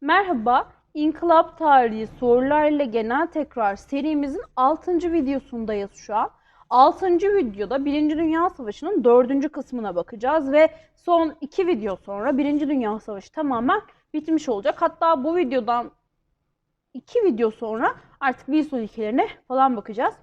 Merhaba, İnkılap Tarihi Sorularla Genel Tekrar serimizin 6. videosundayız şu an. 6. videoda 1. Dünya Savaşı'nın 4. kısmına bakacağız ve son 2 video sonra 1. Dünya Savaşı tamamen bitmiş olacak. Hatta bu videodan 2 video sonra artık bir sonrakilerine falan bakacağız.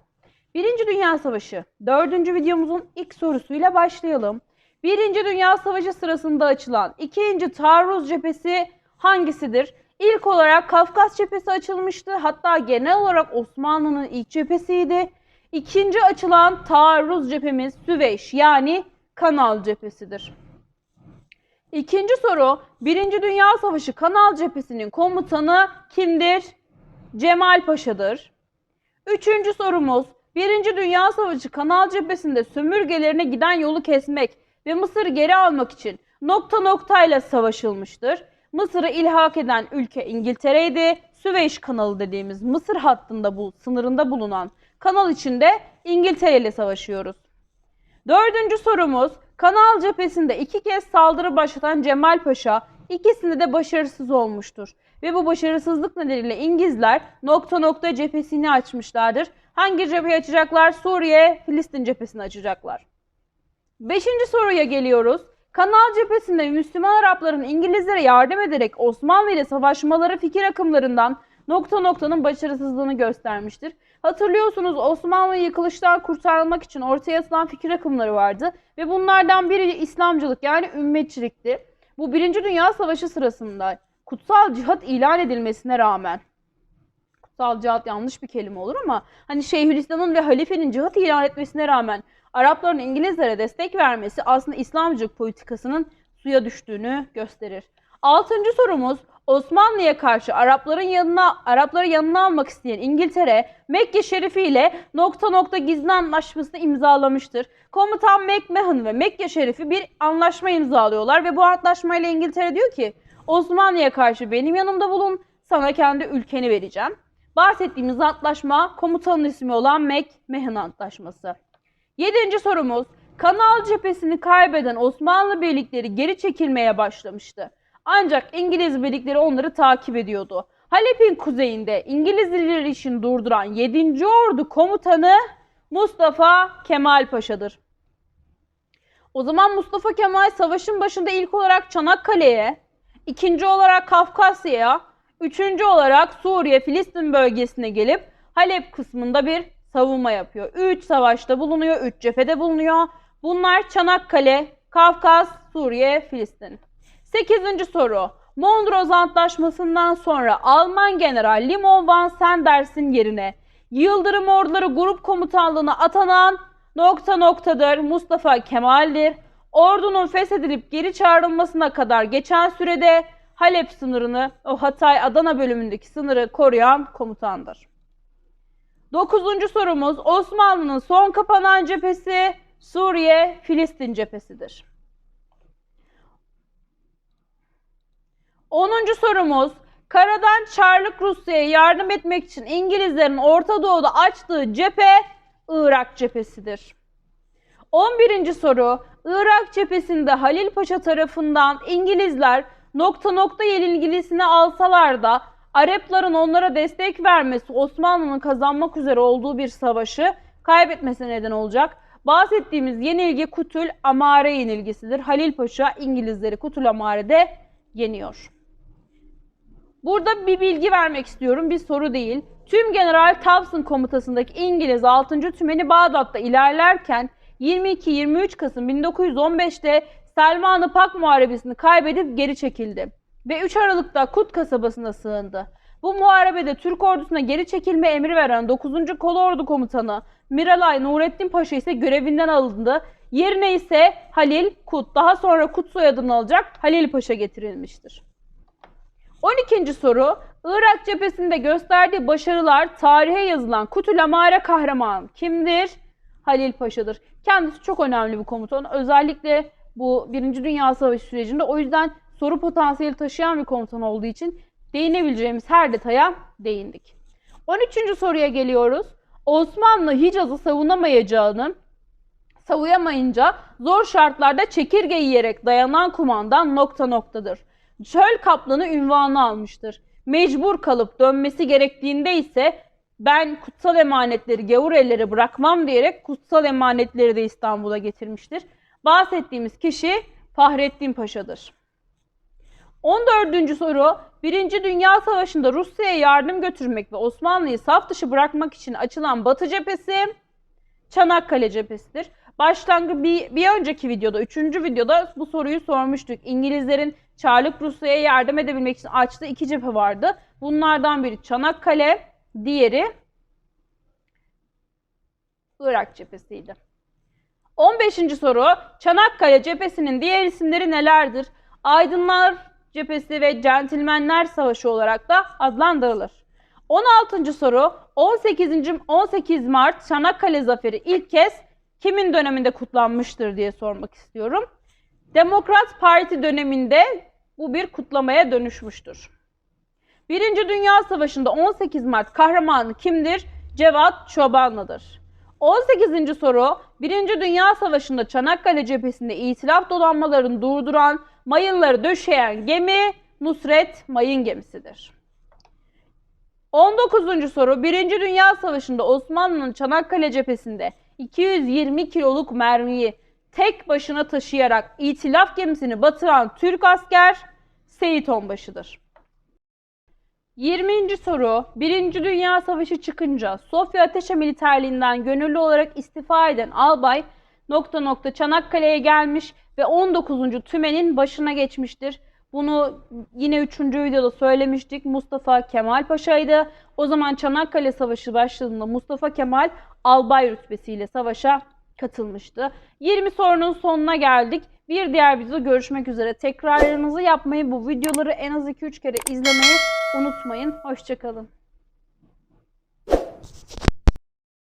1. Dünya Savaşı 4. videomuzun ilk sorusuyla başlayalım. 1. Dünya Savaşı sırasında açılan 2. Taarruz cephesi hangisidir? İlk olarak Kafkas cephesi açılmıştı. Hatta genel olarak Osmanlı'nın ilk cephesiydi. İkinci açılan taarruz cephemiz Süveyş yani Kanal cephesidir. İkinci soru, Birinci Dünya Savaşı Kanal cephesinin komutanı kimdir? Cemal Paşa'dır. Üçüncü sorumuz, Birinci Dünya Savaşı Kanal cephesinde sömürgelerine giden yolu kesmek ve Mısır'ı geri almak için nokta noktayla savaşılmıştır. Mısır'ı ilhak eden ülke İngiltere'ydi. Süveyş kanalı dediğimiz Mısır hattında bu sınırında bulunan kanal içinde İngiltere ile savaşıyoruz. Dördüncü sorumuz kanal cephesinde iki kez saldırı başlatan Cemal Paşa ikisinde de başarısız olmuştur. Ve bu başarısızlık nedeniyle İngilizler nokta nokta cephesini açmışlardır. Hangi cepheyi açacaklar? Suriye, Filistin cephesini açacaklar. Beşinci soruya geliyoruz. Kanal cephesinde Müslüman Arapların İngilizlere yardım ederek Osmanlı ile savaşmaları fikir akımlarından nokta noktanın başarısızlığını göstermiştir. Hatırlıyorsunuz Osmanlı'yı yıkılıştan kurtarmak için ortaya atılan fikir akımları vardı ve bunlardan biri İslamcılık yani ümmetçilikti. Bu Birinci Dünya Savaşı sırasında kutsal cihat ilan edilmesine rağmen kutsal cihat yanlış bir kelime olur ama hani Şeyhülislam'ın ve halifenin cihat ilan etmesine rağmen Arapların İngilizlere destek vermesi aslında İslamcılık politikasının suya düştüğünü gösterir. Altıncı sorumuz Osmanlı'ya karşı Arapların yanına Arapları yanına almak isteyen İngiltere Mekke Şerifi ile nokta nokta gizli anlaşmasını imzalamıştır. Komutan McMahon ve Mekke Şerifi bir anlaşma imzalıyorlar ve bu anlaşmayla İngiltere diyor ki Osmanlı'ya karşı benim yanımda bulun sana kendi ülkeni vereceğim. Bahsettiğimiz antlaşma komutanın ismi olan McMahon Antlaşması. Yedinci sorumuz. Kanal cephesini kaybeden Osmanlı birlikleri geri çekilmeye başlamıştı. Ancak İngiliz birlikleri onları takip ediyordu. Halep'in kuzeyinde İngilizleri için durduran 7. Ordu komutanı Mustafa Kemal Paşa'dır. O zaman Mustafa Kemal savaşın başında ilk olarak Çanakkale'ye, ikinci olarak Kafkasya'ya, üçüncü olarak Suriye, Filistin bölgesine gelip Halep kısmında bir savunma yapıyor. Üç savaşta bulunuyor, üç cephede bulunuyor. Bunlar Çanakkale, Kafkas, Suriye, Filistin. Sekizinci soru. Mondros Antlaşması'ndan sonra Alman General Limon van Sanders'in yerine Yıldırım Orduları Grup Komutanlığı'na atanan nokta noktadır Mustafa Kemal'dir. Ordunun feshedilip geri çağrılmasına kadar geçen sürede Halep sınırını, o Hatay-Adana bölümündeki sınırı koruyan komutandır. Dokuzuncu sorumuz Osmanlı'nın son kapanan cephesi Suriye-Filistin cephesidir. Onuncu sorumuz karadan Çarlık Rusya'ya yardım etmek için İngilizlerin Orta Doğu'da açtığı cephe Irak cephesidir. 11. soru Irak cephesinde Halil Paşa tarafından İngilizler nokta nokta yenilgilisini alsalar da Arapların onlara destek vermesi Osmanlı'nın kazanmak üzere olduğu bir savaşı kaybetmesine neden olacak. Bahsettiğimiz yenilgi Kutul Amare yenilgisidir. Halil Paşa İngilizleri Kutul Amare'de yeniyor. Burada bir bilgi vermek istiyorum, bir soru değil. Tüm General Towson komutasındaki İngiliz 6. Tümeni Bağdat'ta ilerlerken 22-23 Kasım 1915'te Selman-ı Pak Muharebesi'ni kaybedip geri çekildi ve 3 Aralık'ta Kut kasabasına sığındı. Bu muharebede Türk ordusuna geri çekilme emri veren 9. Kolordu Komutanı Miralay Nurettin Paşa ise görevinden alındı. Yerine ise Halil Kut, daha sonra Kut soyadını alacak Halil Paşa getirilmiştir. 12. soru, Irak cephesinde gösterdiği başarılar tarihe yazılan Kutul Amare kahraman kimdir? Halil Paşa'dır. Kendisi çok önemli bir komutan. Özellikle bu Birinci Dünya Savaşı sürecinde o yüzden soru potansiyeli taşıyan bir komutan olduğu için değinebileceğimiz her detaya değindik. 13. soruya geliyoruz. Osmanlı Hicaz'ı savunamayacağını savuyamayınca zor şartlarda çekirge yiyerek dayanan kumandan nokta noktadır. çöl kaplanı ünvanı almıştır. Mecbur kalıp dönmesi gerektiğinde ise ben kutsal emanetleri gavur ellere bırakmam diyerek kutsal emanetleri de İstanbul'a getirmiştir. Bahsettiğimiz kişi Fahrettin Paşa'dır. 14. soru. Birinci Dünya Savaşı'nda Rusya'ya yardım götürmek ve Osmanlı'yı saf dışı bırakmak için açılan Batı cephesi Çanakkale cephesidir. Başlangıç bir, bir önceki videoda, üçüncü videoda bu soruyu sormuştuk. İngilizlerin Çarlık Rusya'ya yardım edebilmek için açtığı iki cephe vardı. Bunlardan biri Çanakkale, diğeri Irak cephesiydi. 15. soru. Çanakkale cephesinin diğer isimleri nelerdir? Aydınlar cephesi ve centilmenler savaşı olarak da adlandırılır. 16. soru. 18. 18 Mart Çanakkale Zaferi ilk kez kimin döneminde kutlanmıştır diye sormak istiyorum. Demokrat Parti döneminde bu bir kutlamaya dönüşmüştür. Birinci Dünya Savaşı'nda 18 Mart kahramanı kimdir? Cevat Çobanlı'dır. 18. soru. Birinci Dünya Savaşı'nda Çanakkale cephesinde itilaf dolanmalarını durduran, mayınları döşeyen gemi Nusret Mayın gemisidir. 19. soru. Birinci Dünya Savaşı'nda Osmanlı'nın Çanakkale cephesinde 220 kiloluk mermiyi tek başına taşıyarak itilaf gemisini batıran Türk asker Seyit Onbaşı'dır. 20. soru. Birinci Dünya Savaşı çıkınca Sofya Ateşe Militerliğinden gönüllü olarak istifa eden albay nokta nokta Çanakkale'ye gelmiş ve 19. tümenin başına geçmiştir. Bunu yine 3. videoda söylemiştik. Mustafa Kemal Paşa'ydı. O zaman Çanakkale Savaşı başladığında Mustafa Kemal albay rütbesiyle savaşa katılmıştı. 20 sorunun sonuna geldik. Bir diğer videoda görüşmek üzere. Tekrarlarınızı yapmayı, bu videoları en az 2-3 kere izlemeyi unutmayın. Hoşçakalın.